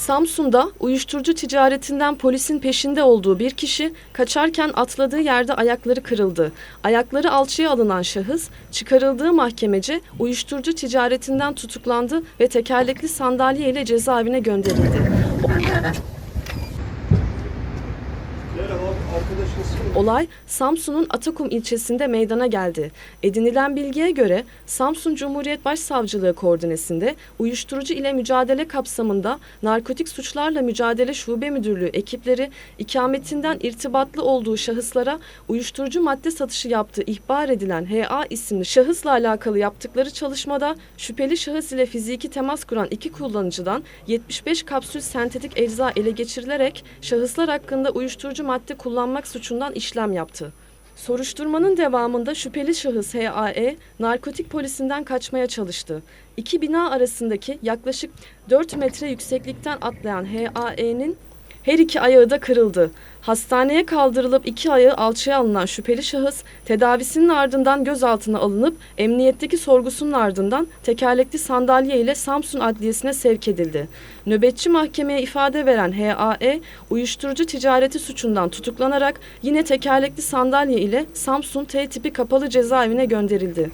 Samsun'da uyuşturucu ticaretinden polisin peşinde olduğu bir kişi kaçarken atladığı yerde ayakları kırıldı. Ayakları alçıya alınan şahıs çıkarıldığı mahkemece uyuşturucu ticaretinden tutuklandı ve tekerlekli sandalye ile cezaevine gönderildi. Olay Samsun'un Atakum ilçesinde meydana geldi. Edinilen bilgiye göre Samsun Cumhuriyet Başsavcılığı koordinesinde uyuşturucu ile mücadele kapsamında Narkotik Suçlarla Mücadele Şube Müdürlüğü ekipleri ikametinden irtibatlı olduğu şahıslara uyuşturucu madde satışı yaptığı ihbar edilen HA isimli şahısla alakalı yaptıkları çalışmada şüpheli şahıs ile fiziki temas kuran iki kullanıcıdan 75 kapsül sentetik ecza ele geçirilerek şahıslar hakkında uyuşturucu madde kullanmak suçundan işlem yaptı. Soruşturmanın devamında şüpheli şahıs HAE narkotik polisinden kaçmaya çalıştı. İki bina arasındaki yaklaşık 4 metre yükseklikten atlayan HAE'nin her iki ayağı da kırıldı. Hastaneye kaldırılıp iki ayağı alçıya alınan şüpheli şahıs tedavisinin ardından gözaltına alınıp emniyetteki sorgusunun ardından tekerlekli sandalye ile Samsun Adliyesi'ne sevk edildi. Nöbetçi mahkemeye ifade veren HAE uyuşturucu ticareti suçundan tutuklanarak yine tekerlekli sandalye ile Samsun T tipi kapalı cezaevine gönderildi.